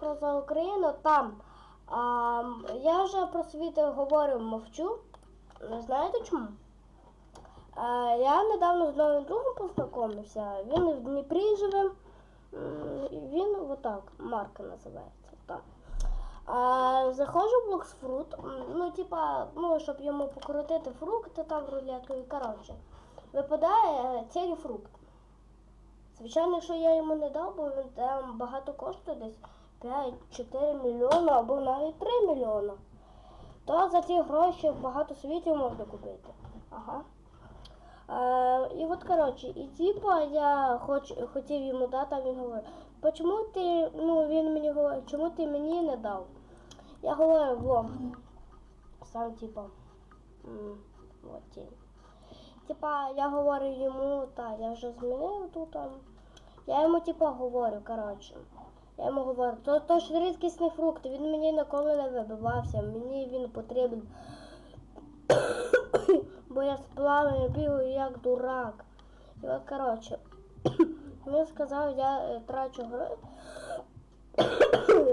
про за Україну, там а, я вже про світ говорю, мовчу. Знаєте чому? А, я недавно з новим другом познайомився. Він в Дніпрі живе. Він отак, Марка називається. Там. А, заходжу в Блоксфрут, ну, типа, ну, щоб йому покрутити фрукти там рулетку, коротше. Випадає е, цей фрукт. Звичайно, що я йому не дав, бо він там багато коштує десь 5-4 мільйони або навіть 3 мільйони. То за ці гроші багато світів можна купити. Ага. Е, і от коротше, і типа я хоч, хотів йому дати, а він говорить, чому ти, ну він мені говорить, чому ти мені не дав? Я говорю, во, сам типа. Типа, я говорю йому, та, я вже змінив тут. Я йому типа говорю, коротше. Я йому говорю, то, то ж рідкісний фрукт, він мені ніколи не вибивався, мені він потрібен. Бо я з плавами бігаю як дурак. І от коротше, він сказав, я е, трачу гроші.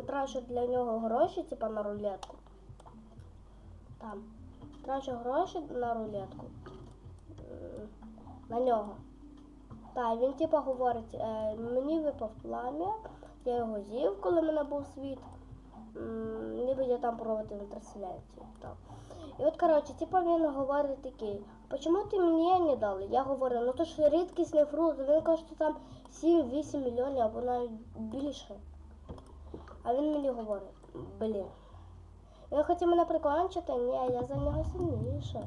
трачу для нього гроші, типа на рулетку. Там. Трачу гроші на рулетку. На нього. Так, він типа говорить, е, мені випав плам'я, я його з'їв, коли мене був світ. Ніби я там проводив трансляцію. Так. І от, коротше, типа він говорить такий, чому ти мені не дали? Я говорю, ну то ж рідкісний фрукт, він коштує там 7-8 мільйонів або навіть більше. А він мені говорить, блін. Він хотів мене прикончити, ні, я за нього сильніше.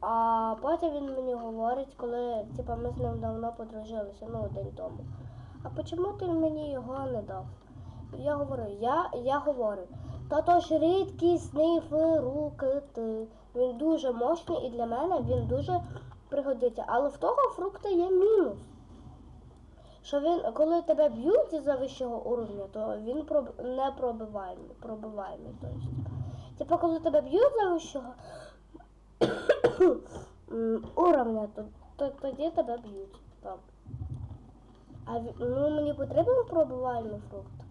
А потім він мені говорить, коли типа, ми з ним давно подружилися, ну день тому. А чому ти мені його не дав? Я говорю, я, я говорю, та то ж рідкісний фрукт. Він дуже мощний і для мене він дуже пригодиться. Але в того фрукта є мінус. Що він, коли тебе б'ють за вищого уровня, то він проб, не пробиваємий, пробиваємий. То есть. Типа, коли тебе б'ють за вищого уровня, то, то тоді тебе б'ють. А ну, мені потрібен пробивальний фрукт.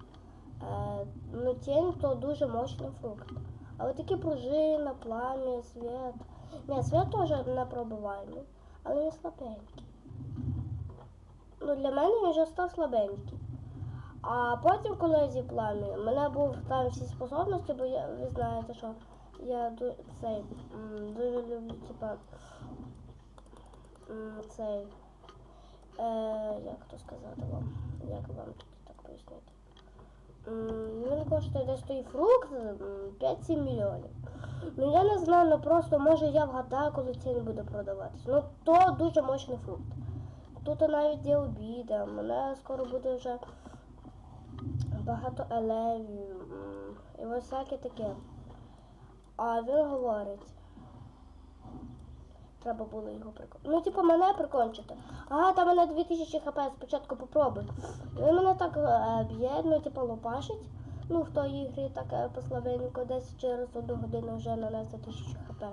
Е, ну, тінь то дуже мощний фрукт. Але такі пружина, плам'я, світ. Ні, світ теж не пробивальний, але він слабенький. Ну, для мене він вже став слабенький. А потім, коли я зі плам'я, в мене був там всі способності, бо я, ви знаєте, що я цей, дуже люблю, типа, цей, як то сказати вам, як вам тут так пояснити. Він коштує десь той фрукт 5-7 мільйонів. Ну я не знаю, ну просто може я вгадаю, коли ціни буде продаватись. Ну то дуже мощний фрукт. Тут навіть є обіда, мене скоро буде вже багато елевів і ось всяке таке. А він говорить. Треба було його прикончити. Ну, типу, мене прикончити. Ага, там мене 2000 хп, спочатку попробуй. Він мене так е, б'є, ну, типу, лопашить. Ну, в той ігрі так е, послабенько, десь через одну годину вже нанесе 1000 хп.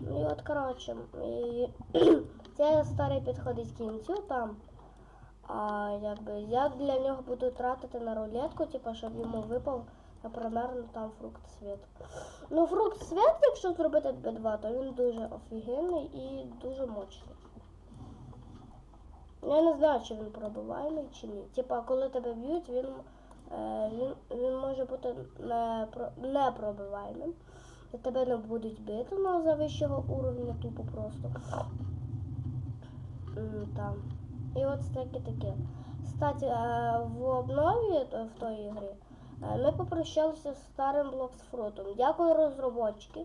Ну і от, коротше, і це старий підходить кінцю там. А якби я для нього буду тратити на рулетку, типу, щоб йому випав, наприклад, ну, там фрукт світ. Ну, фрукт світ, якщо зробити B2, то він дуже офігенний і дуже мощний. Я не знаю, чи він пробиваємий чи ні. Типа, коли тебе б'ють, він, е, він, він може бути не, непробиваємим. І тебе не будуть бити ну, за вищого уровня, тупо просто. Там. І от таке таке. Кстати, е, в обнові в той ігрі ми попрощалися з старим блоксфрутом. Дякую розробочки,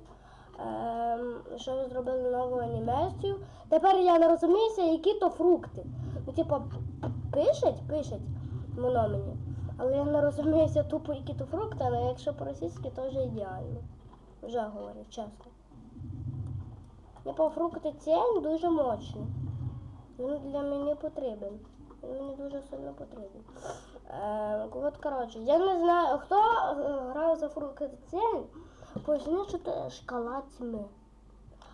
ем, що ви зробили нову анімацію. Тепер я не розуміюся, які то фрукти. Ну, типу, пишуть, пишуть воно мені. Але я не розуміюся тупо, які то фрукти, але якщо по-російськи, то вже ідеально. Вже говорю, чесно. Типу, фрукти тінь дуже мощні. Він для мене потрібен. Він мені дуже сильно потрібен. Е, от, коротше, я не знаю, хто е, грав за що це шкала тьми.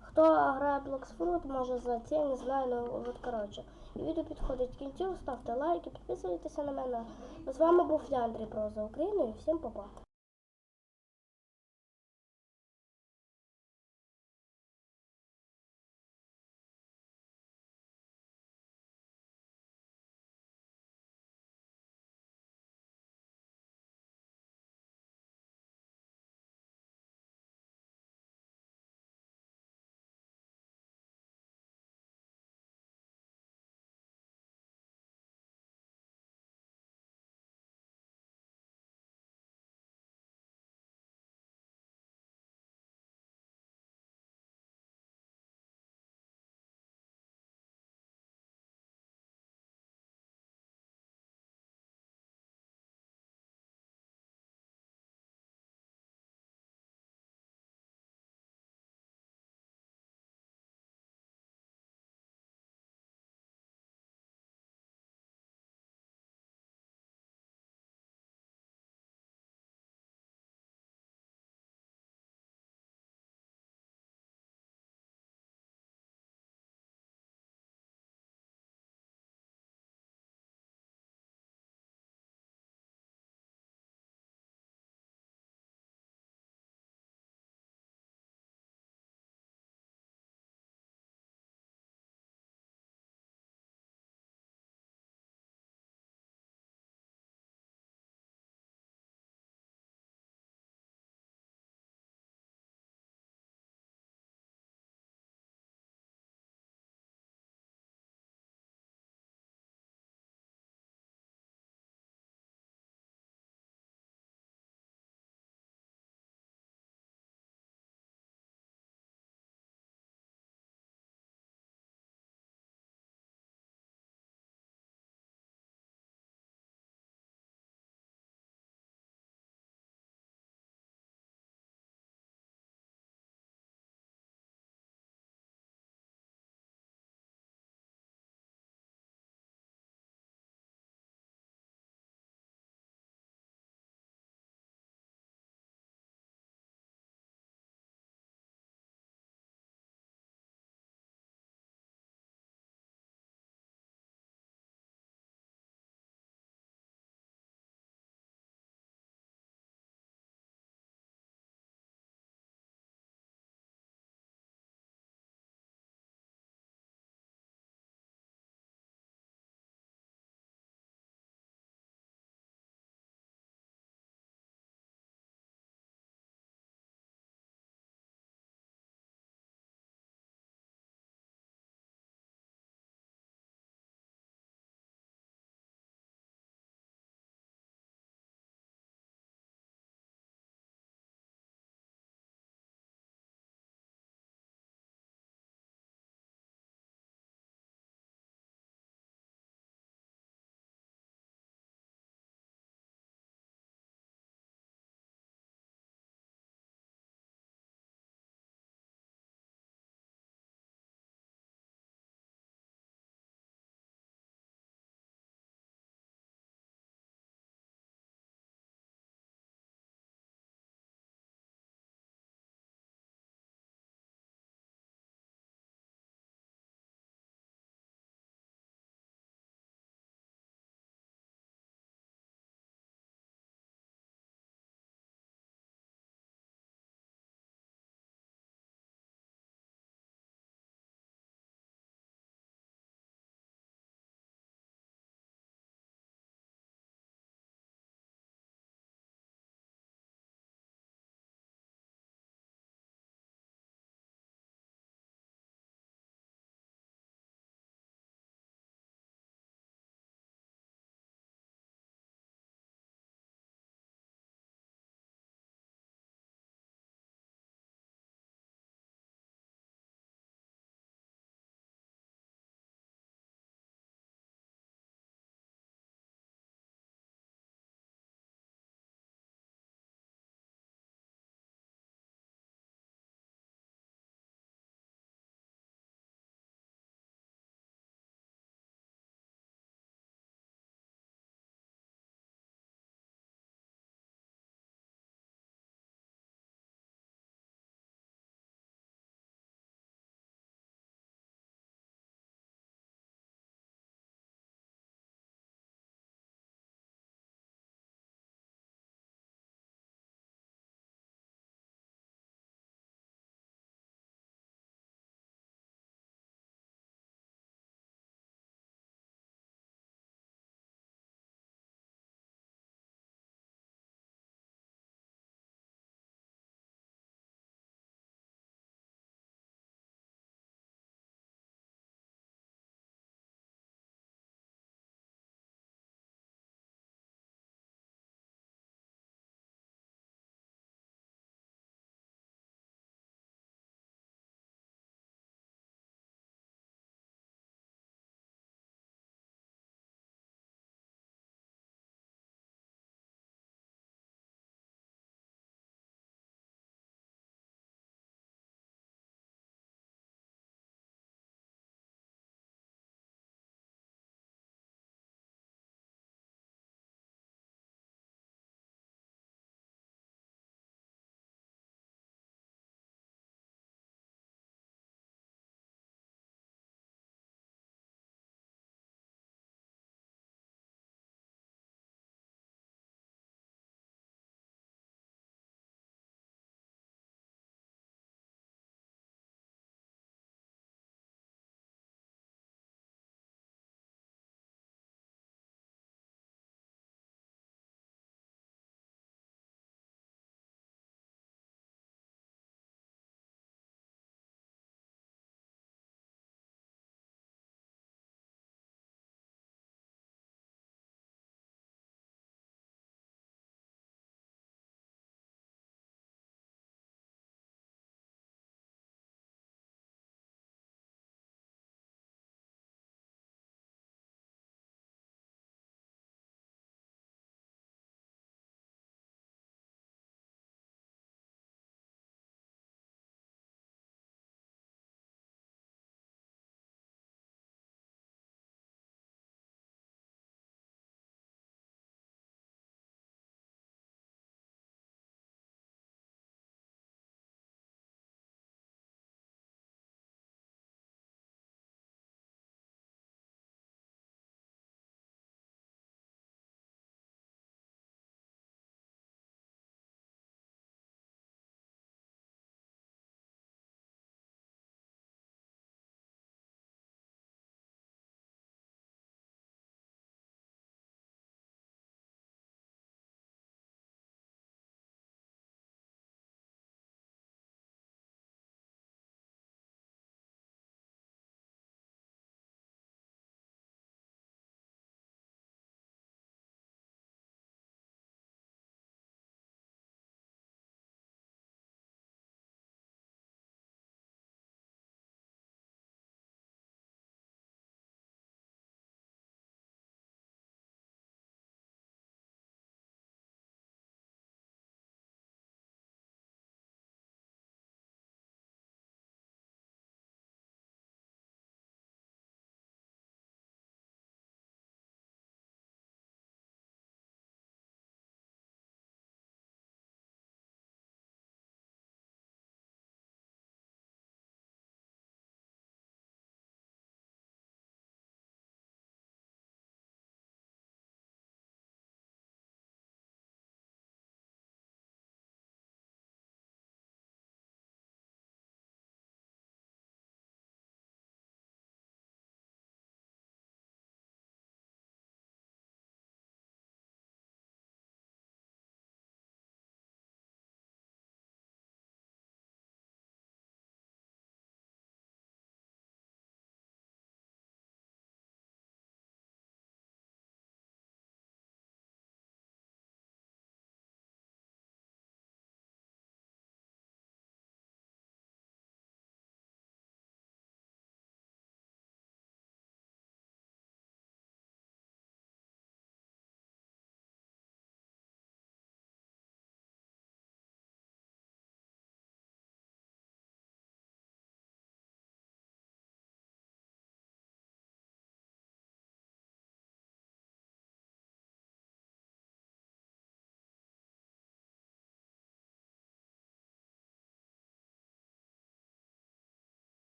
Хто грає Блоксфрут, може за тінь, не знаю, ну от коротше. І відео підходить кінцю. Ставте лайки, підписуйтеся на мене. З вами був Фляндрій Про за Україну і всім па-па.